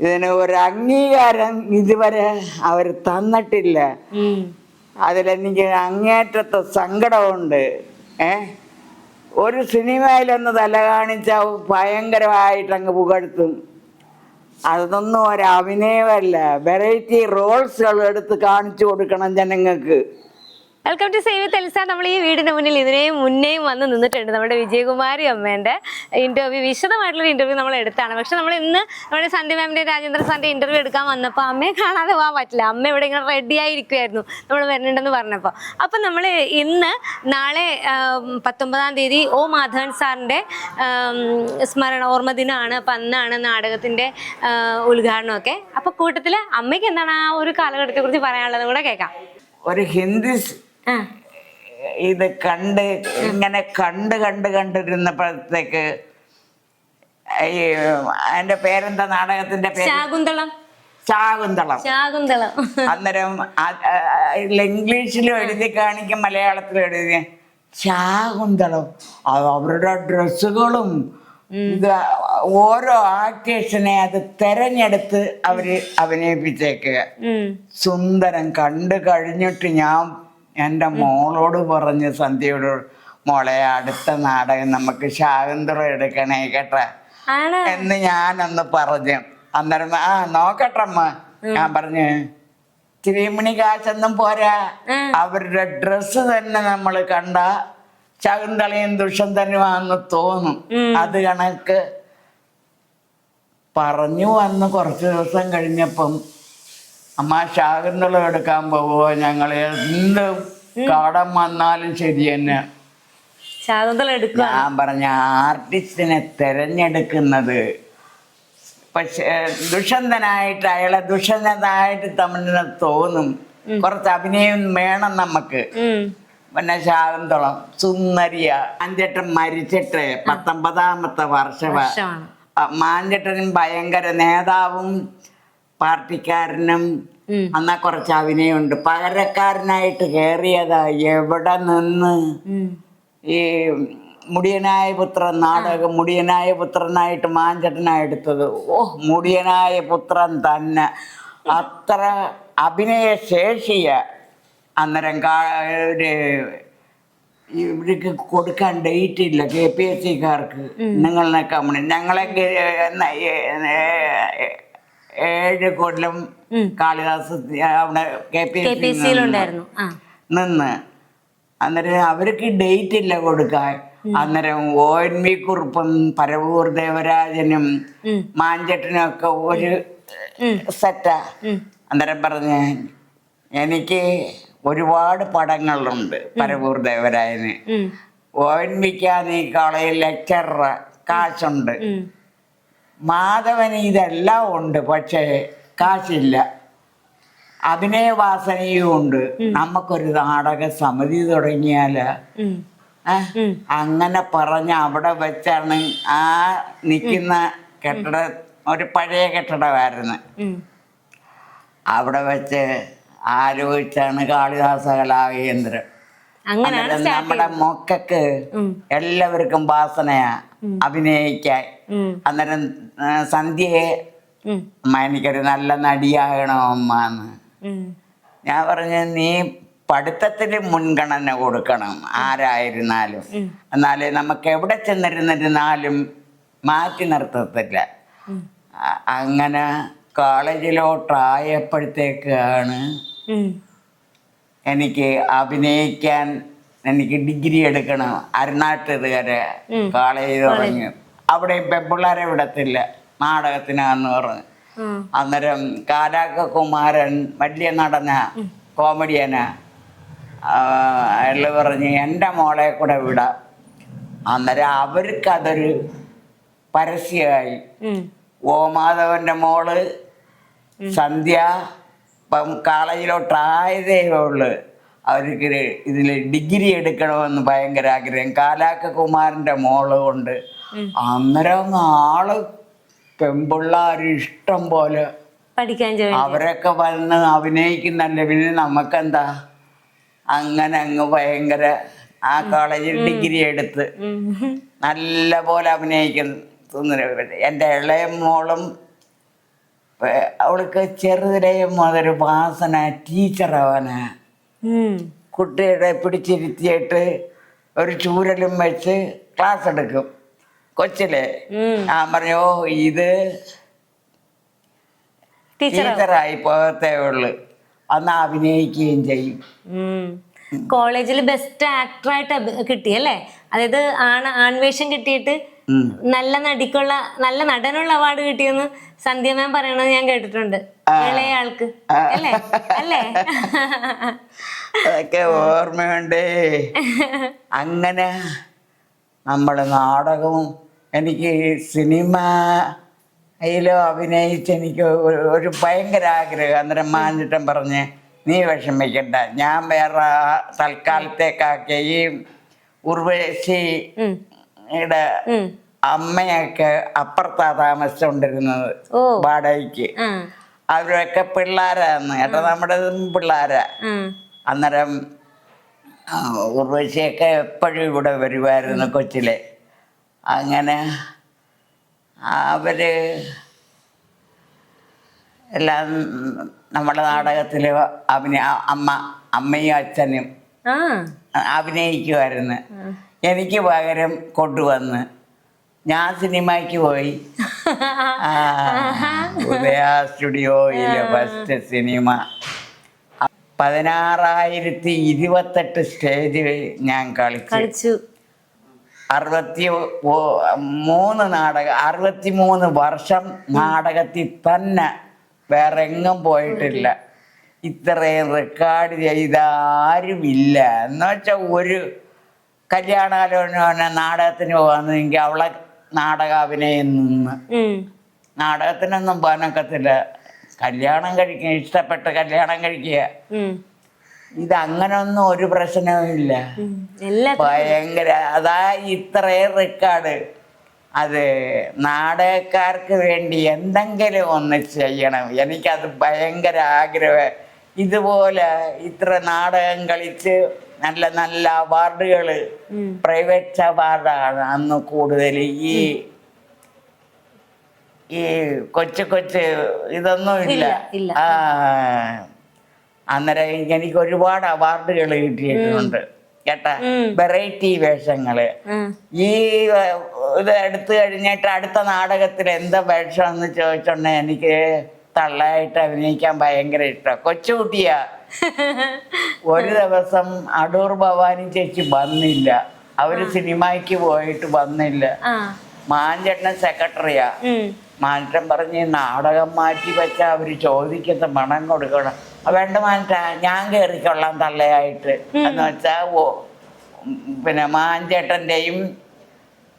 ഇതിന് ഒരു അംഗീകാരം ഇതുവരെ അവർ തന്നിട്ടില്ല. അതിലെനിക്ക് അങ്ങേറ്റത്തെ സങ്കടമുണ്ട്. ഏ? ഒരു സിനിമയിലൊന്ന് തല കാണിച്ച ഭയങ്കരമായിട്ട് അങ്ങ് പുകഴ്ത്തും. അതൊന്നും ഒരു അഭിനയമല്ല വെറൈറ്റി റോൾസുകൾ എടുത്ത് കാണിച്ചു കൊടുക്കണം ജനങ്ങൾക്ക്. വെൽക്കം ടു സേവ് തെൽസ നമ്മൾ ഈ വീടിന് മുന്നിൽ ഇതിനെയും മുന്നേയും വന്ന് നിന്നിട്ടുണ്ട് നമ്മുടെ വിജയകുമാരി അമ്മേന്റെ ഇന്റർവ്യൂ വിശദമായിട്ടുള്ള ഇന്റർവ്യൂ നമ്മൾ എടുത്താണ്. പക്ഷെ നമ്മൾ ഇന്ന് നമ്മുടെ സന്ധ്യ മാമിന്റെ രാജേന്ദ്ര സാറിന്റെ ഇന്റർവ്യൂ എടുക്കാൻ വന്നപ്പോൾ അമ്മയെ കാണാതെ പോകാൻ പറ്റില്ല. അമ്മ ഇവിടെ ഇങ്ങനെ റെഡി ആയിരിക്കുമായിരുന്നു നമ്മൾ വരുന്നുണ്ടെന്ന് പറഞ്ഞപ്പോൾ. അപ്പം നമ്മൾ ഇന്ന് നാളെ പത്തൊമ്പതാം തീയതി ഒ മാധവൻ സാറിന്റെ സ്മരണ ഓർമ്മ ദിനമാണ്. അപ്പം അന്നാണ് നാടകത്തിന്റെ ഉദ്ഘാടനമൊക്കെ. അപ്പൊ കൂട്ടത്തിൽ അമ്മയ്ക്ക് എന്താണ് ആ ഒരു കാലഘട്ടത്തെക്കുറിച്ച് പറയാനുള്ളത്? കൂടെ കേൾക്കാം. ഒരു ഹിന്ദി ഇത് കണ്ട് ഇങ്ങനെ കണ്ട് കണ്ട് കണ്ടിരുന്നപ്പോഴത്തേക്ക് ഈ അതിന്റെ പേരെന്താ? നാടകത്തിന്റെ പേര്? ശാകുന്തളം. ശാകുന്തളം. ശാകുന്തളം. അന്നേരം ഇംഗ്ലീഷിലും എഴുതി കാണിക്കും മലയാളത്തിലും എഴുതി. ശാകുന്തളം. അത് അവരുടെ ഡ്രസ്സുകളും ഇത് ഓരോ ആക്ടേഴ്സിനെ അത് തെരഞ്ഞെടുത്ത് അവർ അഭിനയിപ്പിച്ചേക്കുക. സുന്ദരം കണ്ടു കഴിഞ്ഞിട്ട് ഞാൻ എന്റെ മോളോട് പറഞ്ഞ് സന്ധ്യയോട് മോളെ അടുത്ത നാടകം നമുക്ക് ശാകുന്തളം എടുക്കണേ കേട്ട. എന്ന് ഞാനൊന്ന് പറഞ്ഞു. അന്നേരം ആ നോക്കട്ടമ്മ ഞാൻ പറഞ്ഞു തിരുമണി കാശൊന്നും പോരാ. അവരുടെ ഡ്രസ്സ് തന്നെ നമ്മൾ കണ്ട ശകുന്തളയും ദുഷ്യന്തനുമാണെന്ന് തോന്നും. അത് കണക്ക് പറഞ്ഞു വന്ന് കുറച്ച് ദിവസം കഴിഞ്ഞപ്പം അമ്മ ശാകുന്തള എടുക്കാൻ പോവോ ഞങ്ങൾ എന്ത് കടം വന്നാലും ശരി തന്നെ. ശാകുന്തള എടുക്കുക. ഞാൻ പറഞ്ഞ ആർട്ടിസ്റ്റിനെ തെരഞ്ഞെടുക്കുന്നത്. പക്ഷെ ദുഷന്തനായിട്ട് അയാളെ ദുഷന്തനായിട്ട് തമിഴിനെ തോന്നും. കുറച്ച് അഭിനയം വേണം നമുക്ക്. പിന്നെ ശാകുന്തളം സുന്ദരിയ. മാഞ്ചേട്ടൻ മരിച്ചിട്ട് പത്തൊമ്പതാമത്തെ വർഷമാ വർഷമാണ്. മാഞ്ചേട്ടനും ഭയങ്കര നേതാവും പാർട്ടിക്കാരനും ഉം. എന്നാ കുറച്ച് അഭിനയമുണ്ട്. പകരക്കാരനായിട്ട് കയറിയതാ എവിടെ നിന്ന്? ഈ മുടിയനായ പുത്രൻ നാടകം മുടിയനായ പുത്രനായിട്ട് മാഞ്ചട്ടനാ എടുത്തത്. ഓ മുടിയനായ പുത്രൻ തന്നെ. അത്ര അഭിനയ ശേഷിയ അന്നേരം ഇവർക്ക് കൊടുക്കാൻ ഡേറ്റ് ഇല്ല. കെ പി എസ് സിക്കാർക്ക് നിങ്ങളെ കമ്പനി ഞങ്ങളെ ഏഴ് കൊല്ലം കാളിദാസ് അവിടെ കെ പി എസ് നിന്ന് അന്നേരം അവർക്ക് ഡേറ്റ് ഇല്ല കൊടുക്കാൻ. അന്നേരം ഒ എൻ വി കുറുപ്പും പരവൂർ ദേവരാജനും. മാഞ്ചട്ടനും ഒക്കെ ഒരു സെറ്റാ അന്നേരം പറഞ്ഞ് എനിക്ക് ഒരുപാട് പടങ്ങളുണ്ട് പരവൂർ ദേവരാജന്. ഒ എൻ വിക്കാൻ ഈ കോളേജിൽ ലെക്ചറ കാശുണ്ട്. മാധവന് ഇതെല്ലാം ഉണ്ട് പക്ഷേ കാശില്ല. അഭിനയവാസനയും ഉണ്ട്. നമുക്കൊരു നാടക സമിതി തുടങ്ങിയാൽ അങ്ങനെ പറഞ്ഞ അവിടെ വെച്ചാണ് ആ നിൽക്കുന്ന കെട്ടിട ഒരു പഴയ കെട്ടിടമായിരുന്നു. അവിടെ വെച്ച് ആലോചിച്ചാണ് കാളിദാസ കലാകേന്ദ്രം. നമ്മുടെ മൊക്കക്ക് എല്ലാവർക്കും വാസനയാ. അഭിനയിക്കാൻ. അന്നേരം സന്ധ്യയെ. എനിക്കൊരു നല്ല നടിയാകണമെന്ന് ഞാൻ പറഞ്ഞു നീ പഠിത്തത്തിന് മുൻഗണന കൊടുക്കണം ആരായിരുന്നാലും. എന്നാലേ നമുക്ക് എവിടെ ചെന്നിരുന്നിരുന്നാലും മാറ്റി നിർത്തത്തില്ല. അങ്ങനെ കോളേജിലോട്ടായപ്പോഴത്തേക്കാണ്. എനിക്ക് അഭിനയിക്കാൻ എനിക്ക് ഡിഗ്രി എടുക്കണം. അരുണാട്ടുകര കോളേജ് തുടങ്ങി അവിടെ പിള്ളേരെ വിടത്തില്ല. നാടകത്തിനാന്ന് പറഞ്ഞു. അന്നേരം കാരാക്ക കുമാരൻ വലിയ നടന കോമഡിയനാ. എല്ലാം പറഞ്ഞ് എന്റെ മോളെ കൂടെ വിടാം. അന്നേരം അവർക്കതൊരു പരസ്യമായി. ഓമാധവന്റെ മോൾ സന്ധ്യ ഇപ്പം കോളേജിലോട്ടായതേ ഉള്ളു. അവർക്ക് ഇതിൽ ഡിഗ്രി എടുക്കണമെന്ന് ഭയങ്കര ആഗ്രഹം. കാലാക്ക കുമാരന്റെ മോൾ കൊണ്ട് അന്നേരം ആൾ പെമ്പിള്ളാർ ഇഷ്ടം പോലെ പഠിക്കാൻ അവരൊക്കെ വന്ന് അഭിനയിക്കുന്നല്ലേ പിന്നെ നമുക്കെന്താ? അങ്ങനെ അങ്ങ് ഭയങ്കര ആ കോളേജിൽ ഡിഗ്രി എടുത്ത്. നല്ല പോലെ അഭിനയിക്കുന്നു എന്റെ ഇളയ മോളും അവൾക്ക് ചെറുതിലേ മുതൽ വാസന ടീച്ചറാവാനാ ഉം. കുട്ടികളെ പിടിച്ചിരുത്തിയിട്ട് ഒരു ചൂരലും വെച്ച് ക്ലാസ് എടുക്കും കൊച്ചിലെ. ഞാൻ പറഞ്ഞു "ഓ, ഇത് ടീച്ചറായി പോകത്തേ ഉള്ളു അന്ന് അഭിനയിക്കുകയും ചെയ്യും കോളേജിൽ ബെസ്റ്റ് ആക്ടറായിട്ട് കിട്ടി അല്ലേ അതായത് ആൺ ആൺവേഷം കിട്ടിയിട്ട്. നല്ല നടിക്കുള്ള നല്ല നടനുള്ള അവാർഡ് കിട്ടിയെന്ന് സന്ധ്യ മാം പറയണത് ഞാൻ കേട്ടിട്ടുണ്ട്. ഇളയ ആൾക്ക് അല്ലേ? അല്ലേ? അതൊക്കെ ഓർമ്മയുണ്ടേ. അങ്ങനെ നമ്മൾ നാടകവും എനിക്ക് സിനിമ അതിലോ അഭിനയിച്ച് എനിക്ക് ഒരു- ഭയങ്കര ആഗ്രഹം. അന്നേരം മാഞ്ഞിട്ടം പറഞ്ഞ് നീ വിഷമിക്കണ്ട. ഞാൻ വേറെ തൽക്കാലത്തേക്കാക്കിയ ഈ ഉർവശിയുടെ ഉം. അമ്മയൊക്കെ അപ്പുറത്താ താമസിച്ചോണ്ടിരുന്നത് വാടകയ്ക്ക്. അവരൊക്കെ പിള്ളേരാന്ന്. ഏട്ടാ നമ്മുടെ പിള്ളേരാ. അന്നേരം ഉർവശിയൊക്കെ എപ്പോഴും ഇവിടെ വരുമായിരുന്നു കൊച്ചിലെ. അങ്ങനെ അവർ എല്ലാം നമ്മുടെ നാടകത്തിൽ അഭിനയ അമ്മ അമ്മയും അച്ഛനും അഭിനയിക്കുമായിരുന്നു എനിക്ക് പകരം കൊണ്ടുവന്ന്. ഞാൻ സിനിമയ്ക്ക് പോയി. ഉദയ സ്റ്റുഡിയോയിലെ ഫസ്റ്റ് സിനിമ പതിനാറായിരത്തി ഇരുപത്തെട്ട് സ്റ്റേജ് ഞാൻ കളിച്ചു. അറുപത്തി മൂന്ന് നാടക അറുപത്തി മൂന്ന് വർഷം നാടകത്തിൽ തന്നെ വേറെ എങ്ങും പോയിട്ടില്ല. ഇത്രയും റെക്കോർഡ് ചെയ്ത ആരുമില്ല എന്ന് വെച്ചാൽ ഒരു കല്യാണാലോചന നാടകത്തിന് പോകാന്നെങ്കിൽ അവളെ നാടകാഭിനയം നിന്ന്. നാടകത്തിനൊന്നും പോകാനൊക്കത്തില്ല. കല്യാണം കഴിക്കുക ഇഷ്ടപ്പെട്ട കല്യാണം കഴിക്കുക. ഇത് അങ്ങനൊന്നും ഒരു പ്രശ്നവും ഇല്ല. ഭയങ്കര അതാ ഇത്രയും റെക്കാർഡ്. അത് നാടകക്കാർക്ക് വേണ്ടി എന്തെങ്കിലും ഒന്ന് ചെയ്യണം. എനിക്കത് ഭയങ്കര ആഗ്രഹം. ഇതുപോലെ ഇത്ര നാടകം കളിച്ച് നല്ല നല്ല അവാർഡുകൾ. പ്രൈവറ്റ് അവാർഡാണ് അന്ന് കൂടുതൽ. ഈ ഈ കൊച്ചു കൊച്ചു ഇതൊന്നും ഇല്ല. ആ അന്നേരം എനിക്ക് ഒരുപാട് അവാർഡുകൾ കിട്ടിയിട്ടുണ്ട്. കേട്ട? വെറൈറ്റി വേഷങ്ങൾ. ഈ ഇത് എടുത്തു കഴിഞ്ഞിട്ട് അടുത്ത നാടകത്തിൽ എന്താ വേഷം എന്ന് ചോദിച്ചോണ്ടേ എനിക്ക് തള്ളായിട്ട് അഭിനയിക്കാൻ ഭയങ്കര ഇഷ്ടം. കൊച്ചുകുട്ടിയാ. ഒരു ദിവസം അടൂർ ഭവാനി ചേച്ചി വന്നില്ല. അവർ സിനിമയ്ക്ക് പോയിട്ട് വന്നില്ല. മാഞ്ചേട്ടൻ സെക്രട്ടറിയാ. മാനേറ്റം പറഞ്ഞ് നാടകം മാറ്റി വെച്ച അവർ ചോദിക്കുന്ന പണം കൊടുക്കണം. വേണ്ട മാറ്റ ഞാൻ കയറിക്കൊള്ളാം തള്ളയായിട്ട്. എന്ന് വെച്ചാ ഓ പിന്നെ മാഞ്ചേട്ടന്റെയും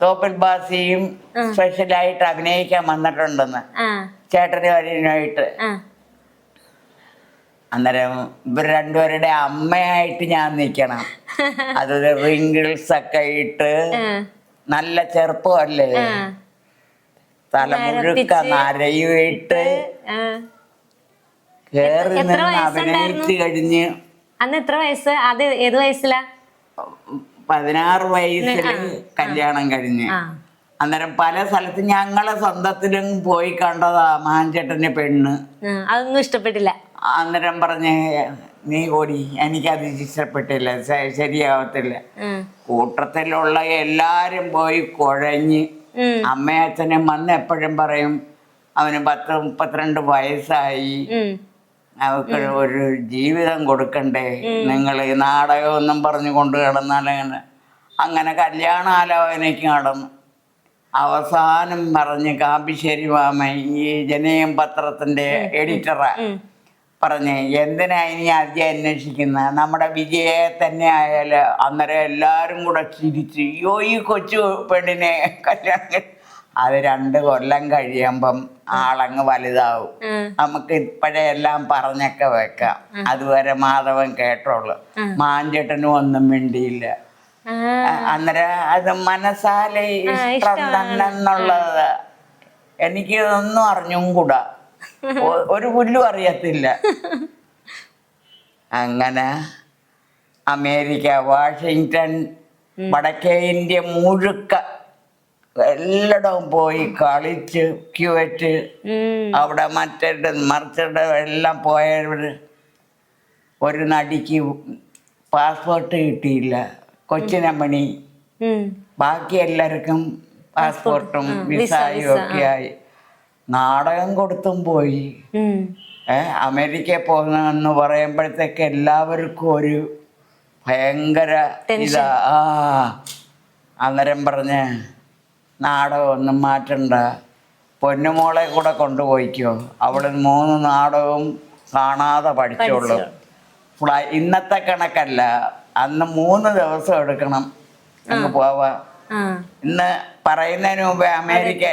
തോപ്പിൽ ബാസിയും സ്പെഷ്യലായിട്ട് അഭിനയിക്കാൻ വന്നിട്ടുണ്ടെന്ന്. ചേട്ടനും അരിയനുമായിട്ട് ആ. അന്നേരം ഇവർ രണ്ടുപേരുടെ അമ്മയായിട്ട് ഞാൻ നിൽക്കണം. അതൊരു റിങ്കിൾസ് ഒക്കെ ഇട്ട് നല്ല ചെറുപ്പമല്ലേ. തലമുഴുക്ക നരയുമിട്ട്. കേറി നിന്ന് അഭിനയിച്ചു കഴിഞ്ഞ് അന്ന് എത്ര വയസ്സ്? അത് ഏത് വയസ്സിലാ? പതിനാറ് വയസ്സിൽ കല്യാണം കഴിഞ്ഞ്. അന്നേരം പല സ്ഥലത്ത് ഞങ്ങളെ സ്വന്തത്തിലും പോയി കണ്ടതാ മാഞ്ചേട്ടന്റെ പെണ്ണ്. അതൊന്നും ഇഷ്ടപ്പെട്ടില്ല. അന്നേരം പറഞ്ഞ് നീ ഓടി എനിക്കത് ഇഷ്ടപ്പെട്ടില്ല ശരിയാവത്തില്ല. കൂട്ടത്തിലുള്ള എല്ലാരും പോയി കുഴഞ്ഞ് അമ്മയച്ഛനെ വന്ന് എപ്പോഴും പറയും അവന് പത്ത് മുപ്പത്തിരണ്ട് വയസ്സായി. അവക്ക് അവർക്ക് ഒരു ജീവിതം കൊടുക്കണ്ടേ? നിങ്ങൾ ഈ നാടകമൊന്നും പറഞ്ഞു കൊണ്ട് കിടന്നാലങ്ങനെ അങ്ങനെ കല്യാണാലോചനയ്ക്ക് നടന്നു. അവസാനം പറഞ്ഞ് കാമ്പിശ്ശേരി മാമ ഈ ജനയം പത്രത്തിന്റെ എഡിറ്ററാ. പറഞ്ഞ് എന്തിനാ ഇനി അജയ അന്വേഷിക്കുന്നത് നമ്മുടെ വിജയെ തന്നെ ആയാൽ അന്നേരം എല്ലാരും കൂടെ ചിരിച്ച് അയ്യോ ഈ കൊച്ചു പെണ്ണിനെ കല്യാണം കഴി-" അത് രണ്ട് കൊല്ലം കഴിയുമ്പം ആളങ്ങ് വലുതാവും. നമുക്ക് ഇപ്പോഴേ എല്ലാം പറഞ്ഞൊക്കെ വെക്കാം. അതുവരെ മാധവൻ കേട്ടോളൂ. മാഞ്ചേട്ടനും ഒന്നും മിണ്ടിയില്ല. അന്നേരം അത് മനസ്സാലെ ഇഷ്ടം തന്നെന്നുള്ളത്. എനിക്ക് ഒന്നും അറിഞ്ഞും കൂടാ. ഒരു പുല്ലും അറിയത്തില്ല. അങ്ങനെ അമേരിക്ക വാഷിങ്ടൺ വടക്കേ ഇന്ത്യ മുഴുക്ക എല്ലായിടവും പോയി കളിച്ച് ക്യൂറ്റ് അവിടെ മറ്റേ മറിച്ചിട്ട് എല്ലാം പോയവർ ഒരു നടിക്ക് പാസ്പോർട്ട് കിട്ടിയില്ല. കൊച്ചിനമ്മണി. ബാക്കി എല്ലാവർക്കും പാസ്പോർട്ടും വിസയും ഒക്കെ ആയി. നാടകം കൊടുത്തും പോയി. അമേരിക്കയിൽ പോകുന്നെന്ന് പറയുമ്പോഴത്തേക്ക് എല്ലാവർക്കും ഒരു ഭയങ്കര ഇതാ ആ അന്നേരം പറഞ്ഞ് നാടകം ഒന്നും മാറ്റണ്ട. പൊന്നുമോളെ കൂടെ കൊണ്ടുപോയിക്കോ. അവിടെ മൂന്ന് നാടകവും കാണാതെ പഠിച്ചോളൂ. ഫ്ലൈ ഇന്നത്തെ കണക്കല്ല. അന്ന് മൂന്ന് ദിവസം എടുക്കണം. അങ്ങ് പോവാ. ഇന്ന് പറയുന്നതിന് മുമ്പേ അമേരിക്ക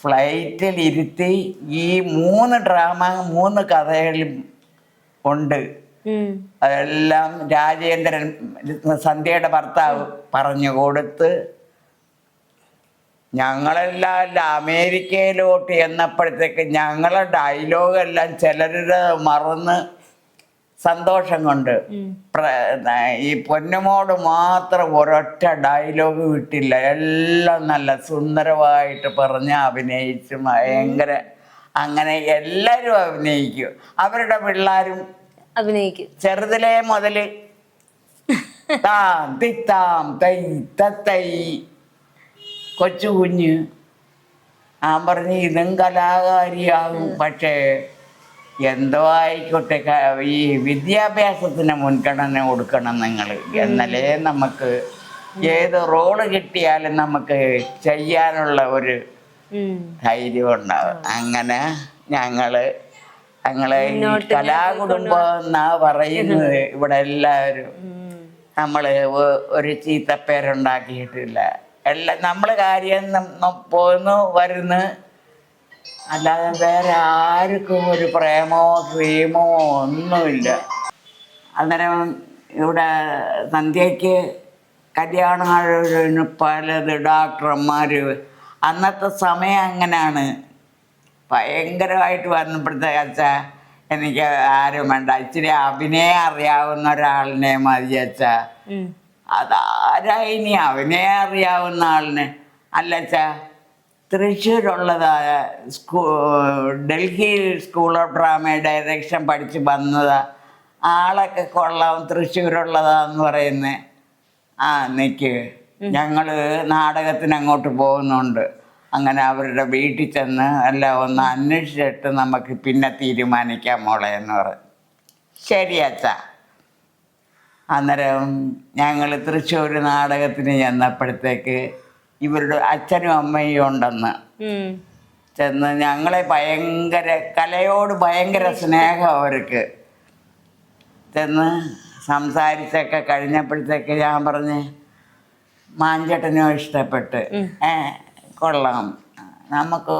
ഫ്ലൈറ്റിൽ ഇരുത്തി ഈ മൂന്ന് ഡ്രാമ മൂന്ന് കഥകളും ഉണ്ട്. അതെല്ലാം രാജേന്ദ്രൻ സന്ധ്യയുടെ ഭർത്താവ് പറഞ്ഞു കൊടുത്ത് ഞങ്ങളെല്ലാം അല്ല അമേരിക്കയിലോട്ട് എന്നപ്പോഴത്തേക്ക് ഞങ്ങളെ ഡയലോഗെല്ലാം ചിലരുടെ മറന്ന് സന്തോഷം കൊണ്ട് ഈ പൊന്നുമോട് മാത്രം ഒരൊറ്റ ഡയലോഗ് വിട്ടില്ല. എല്ലാം നല്ല സുന്ദരമായിട്ട് പറഞ്ഞ് അഭിനയിച്ച് ഭയങ്കര അങ്ങനെ എല്ലാവരും അഭിനയിക്കും. അവരുടെ പിള്ളേരും അഭിനയിക്കും. ചെറുതിലേ മുതൽ താം തിത്താം തൈ തത്തൈ കൊച്ചു കുഞ്ഞ്. ആ പറഞ്ഞ് ഇതും കലാകാരിയാകും. പക്ഷേ എന്തോ ആയിക്കോട്ടെ ഈ വിദ്യാഭ്യാസത്തിന് മുൻഗണന കൊടുക്കണം നിങ്ങൾ. എന്നാലേ നമുക്ക് ഏത് റോൾ കിട്ടിയാലും നമുക്ക് ചെയ്യാനുള്ള ഒരു. ധൈര്യം ഉണ്ടാവും അങ്ങനെ ഞങ്ങൾ ഞങ്ങളെ കലാകുടുംബം എന്നാ പറയുന്നത് ഇവിടെ എല്ലാവരും. നമ്മൾ ഒരു ചീത്തപ്പേരുണ്ടാക്കിയിട്ടില്ല. എല്ലാം നമ്മൾ കാര്യം നം- നം- പോന്നു വരുന്നു അല്ലാതെ വേറെ ആർക്കും ഒരു പ്രേമോ പ്രേമോ ഒന്നുമില്ല. അന്നേരം ഇവിടെ സന്ധ്യയ്ക്ക് കല്യാണത്തിന് പലത് ഡോക്ടർമാർ അന്നത്തെ സമയം അങ്ങനെയാണ് ഭയങ്കരമായിട്ട് വന്നപ്പോഴത്തേക്ക് അച്ഛാ എനിക്ക് ആരും വേണ്ട. ഇച്ചിരി അഭിനയം അറിയാവുന്ന ഒരാളിനെ മതി അച്ഛാ. അതാരായി അതാരാ ഇനി അഭിനയം അറിയാവുന്ന ആളിനെ? അല്ലച്ചാ തൃശ്ശൂരുള്ളതായ സ്കൂ Delhi school of drama direction പഠിച്ച് വന്നതാ ആളൊക്കെ കൊള്ളാം തൃശ്ശൂരുള്ളതാന്ന് പറയുന്നത് ആ നിക്ക്. ഞങ്ങൾ നാടകത്തിന് അങ്ങോട്ട് പോകുന്നുണ്ട്. അങ്ങനെ അവരുടെ വീട്ടിൽ ചെന്ന് എല്ലാം ഒന്ന് അന്വേഷിച്ചിട്ട് നമുക്ക് പിന്നെ തീരുമാനിക്കാം മോളെ എന്ന് പറഞ്ഞു ശരി അച്ഛാ. അന്നേരം ഞങ്ങൾ തൃശ്ശൂർ നാടകത്തിന് ചെന്നപ്പോഴത്തേക്ക് ഇവരുടെ അച്ഛനും അമ്മയും ഉണ്ടെന്ന്. ചെന്ന് ഞങ്ങളെ ഭയങ്കര കലയോട് ഭയങ്കര സ്നേഹം അവർക്ക്. ചെന്ന് സംസാരിച്ചൊക്കെ കഴിഞ്ഞപ്പോഴത്തേക്ക് ഞാൻ പറഞ്ഞ് മാഞ്ചേട്ടനും ഇഷ്ടപ്പെട്ട്. ഏ കൊള്ളാം. നമുക്ക്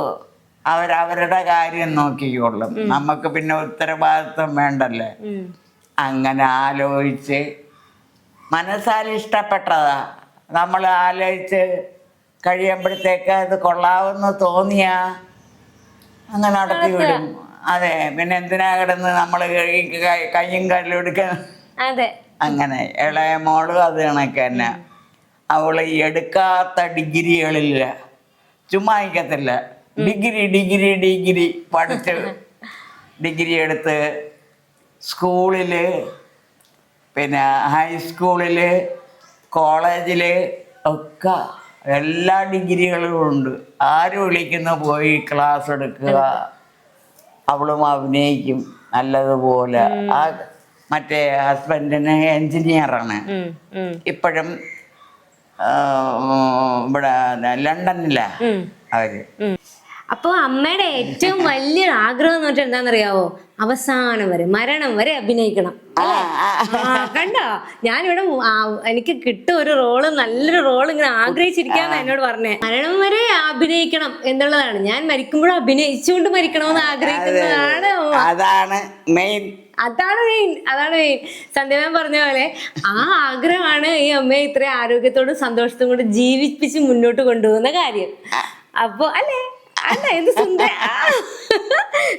അവരവരുടെ കാര്യം നോക്കിക്കൊള്ളും. നമുക്ക് പിന്നെ ഉത്തരവാദിത്വം വേണ്ടല്ലേ? അങ്ങനെ ആലോചിച്ച് മനസ്സാൽ ഇഷ്ടപ്പെട്ടതാ. നമ്മൾ ആലോചിച്ച് കഴിയുമ്പോഴത്തേക്ക് അത് കൊള്ളാവെന്ന് തോന്നിയാ അങ്ങനെ നടത്തി വിടും. അതെ പിന്നെ എന്തിനാ കിടന്ന് നമ്മൾ കയ്യും കല്ലും എടുക്കാൻ? അതെ. അങ്ങനെ ഇളയ മോളും അത് കണക്ക് തന്നെ അവൾ എടുക്കാത്ത ഡിഗ്രികളില്ല. ചുമ്മാ നിൽക്കത്തില്ല ഡിഗ്രി ഡിഗ്രി ഡിഗ്രി പഠിച്ച് ഡിഗ്രി എടുത്ത് സ്കൂളിൽ പിന്നെ ഹൈസ്കൂളിൽ കോളേജിൽ ഒക്കെ എല്ലാ ഡിഗ്രികളും ഉണ്ട്. ആര് വിളിക്കുന്ന പോയി ക്ലാസ് എടുക്കുക അവളും അഭിനയിക്കും. നല്ലതുപോലെ. ആ മറ്റേ ഹസ്ബൻഡിന് എൻജിനീയറാണ്. ഉം. ഇപ്പോഴും ഇവിടെ ലണ്ടനിലാ അവർ. അപ്പൊ അമ്മയുടെ ഏറ്റവും വലിയ ആഗ്രഹം എന്ന് വെച്ചാൽ എന്താണെന്നറിയാവോ? അവസാനം വരെ മരണം വരെ അഭിനയിക്കണം. കണ്ടോ? ഞാനിവിടെ എനിക്ക് കിട്ടും ഒരു റോൾ നല്ലൊരു റോൾ ഇങ്ങനെ ആഗ്രഹിച്ചിരിക്കാന്ന് എന്നോട് പറഞ്ഞേ. മരണം വരെ അഭിനയിക്കണം എന്നുള്ളതാണ്. ഞാൻ മരിക്കുമ്പോഴും അഭിനയിച്ചുകൊണ്ട് മരിക്കണമെന്ന് ആഗ്രഹിക്കുന്നതാണ്. അതാണ് മെയിൻ അതാണ് മെയിൻ അതാണ് മെയിൻ സന്ധ്യമാൻ പറഞ്ഞ പോലെ ആ ആഗ്രഹമാണ് ഈ അമ്മയെ ഇത്രയും ആരോഗ്യത്തോടും സന്തോഷത്തോടും കൂടെ ജീവിപ്പിച്ച് മുന്നോട്ട് കൊണ്ടുപോകുന്ന കാര്യം. അപ്പോ അല്ലേ? അല്ല ഇത് സുന്ദര.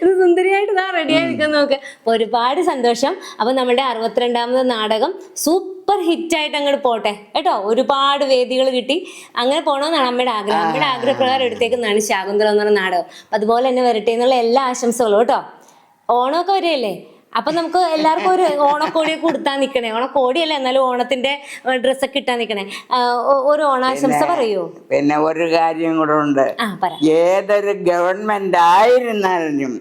ഇത് സുന്ദരിയായിട്ട് ഇതാ റെഡി ആയിരിക്കാൻ നോക്ക്. അപ്പൊ ഒരുപാട് സന്തോഷം. അപ്പൊ നമ്മുടെ അറുപത്തിരണ്ടാമത് നാടകം സൂപ്പർ ഹിറ്റ് ആയിട്ട് അങ്ങോട്ട് പോട്ടെ. കേട്ടോ? ഒരുപാട് വേദികൾ കിട്ടി. അങ്ങനെ പോകണമെന്നാണ് അമ്മയുടെ ആഗ്രഹം. അമ്മയുടെ ആഗ്രഹപ്രകാരം എടുത്തേക്കുന്നതാണ് ശാകുന്തളം എന്ന് പറഞ്ഞ നാടകം. അതുപോലെ തന്നെ വരട്ടെ എന്നുള്ള എല്ലാ ആശംസകളും കേട്ടോ? ഓണമൊക്കെ വരികയല്ലേ? അപ്പൊ നമുക്ക് എല്ലാവർക്കും ഒരു ഓണക്കോടി കൊടുത്താൽ നിൽക്കണേ ഓണക്കോടിയല്ല എന്നാലും ഓണത്തിന്റെ ഡ്രസ്സൊക്കെ ഇട്ടാൻ നിൽക്കണേ ഒരു ഓണാശംസ പറയൂ? പിന്നെ ഒരു കാര്യം കൂടെ ഉണ്ട്. ഏതൊരു ഗവൺമെന്റ് ആയിരുന്നാലും.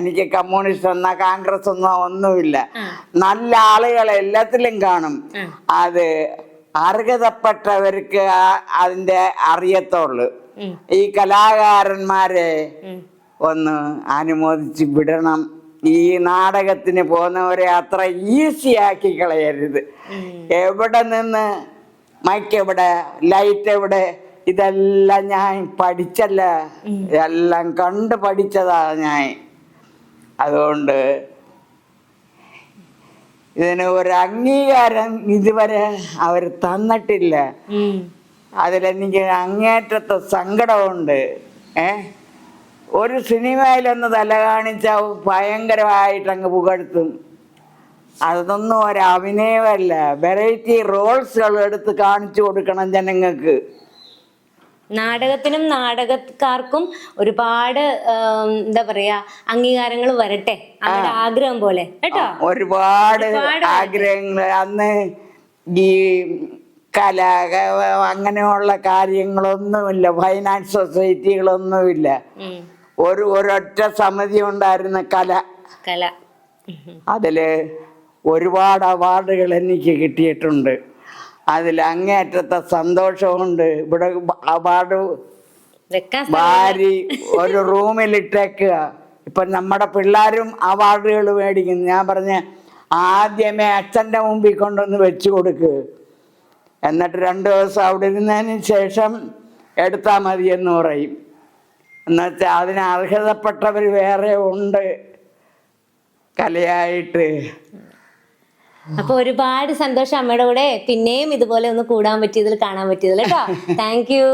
എനിക്ക് കമ്മ്യൂണിസ്റ്റ് എന്നോ കോൺഗ്രസ് എന്നോ ഒന്നുമില്ല. നല്ല ആളുകൾ എല്ലാത്തിലും കാണും. അത് അർഹതപ്പെട്ടവർക്ക് അതിന്റെ അറിയത്തുള്ളൂ ഈ കലാകാരന്മാരെ ഒന്ന് അനുമോദിച്ച് വിടണം. ഈ നാടകത്തിന് പോകുന്നവരെ അത്ര ഈസി ആക്കി കളയരുത്. എവിടെ നിന്ന്? മൈക്ക് എവിടെ? ലൈറ്റ് എവിടെ? ഇതെല്ലാം ഞാൻ പഠിച്ചല്ല. എല്ലാം കണ്ട് പഠിച്ചതാ ഞാൻ. അതുകൊണ്ട് ഇതിന് ഒരു അംഗീകാരം ഇതുവരെ അവർ തന്നിട്ടില്ല. അതിലെനിക്ക് അങ്ങേറ്റത്തെ സങ്കടമുണ്ട്. ഏ? ഒരു സിനിമയിലൊന്ന് തല കാണിച്ച ഭയങ്കരമായിട്ട് അങ്ങ് പുകഴ്ത്തും. അതൊന്നും ഒരു അഭിനയമല്ല. വെറൈറ്റി റോൾസുകൾ എടുത്ത് കാണിച്ചു കൊടുക്കണം ജനങ്ങൾക്ക്. നാടകത്തിനും നാടകക്കാർക്കും ഒരുപാട് എന്താ പറയാ അംഗീകാരങ്ങൾ വരട്ടെ. അവരുടെ ആഗ്രഹം പോലെ. കേട്ടോ? ഒരുപാട് ആഗ്രഹങ്ങൾ. അന്ന് ഈ കല അങ്ങനെയുള്ള കാര്യങ്ങളൊന്നുമില്ല. ഫൈനാൻസ് സൊസൈറ്റികളൊന്നുമില്ല. ഒരു ഒരൊറ്റ സമിതി ഉണ്ടായിരുന്ന കല. കല. അതിൽ ഒരുപാട് അവാർഡുകൾ എനിക്ക് കിട്ടിയിട്ടുണ്ട്. അതിൽ അങ്ങേയറ്റത്തെ സന്തോഷമുണ്ട്. ഇവിടെ അവാർഡ് ഭാര്യ ഒരു റൂമിൽ ഇട്ടേക്കുക ഇപ്പൊ നമ്മുടെ പിള്ളേരും അവാർഡുകൾ മേടിക്കുന്നു. ഞാൻ പറഞ്ഞ ആദ്യമേ അച്ഛന്റെ മുമ്പിൽ കൊണ്ടൊന്ന് വെച്ചു കൊടുക്ക്. എന്നിട്ട് രണ്ട് ദിവസം അവിടെ ഇരുന്നതിന് ശേഷം എടുത്താൽ മതി എന്ന് പറയും. എന്നുവെച്ചാൽ അതിന് അർഹതപ്പെട്ടവർ വേറെ ഉണ്ട്. കലയായിട്ട്. അപ്പൊ ഒരുപാട് സന്തോഷം അമ്മയുടെ കൂടെ. പിന്നെയും ഇതുപോലെ ഒന്ന് കൂടാൻ പറ്റിയതിൽ കാണാൻ പറ്റിയതിൽ കേട്ടോ. Thank you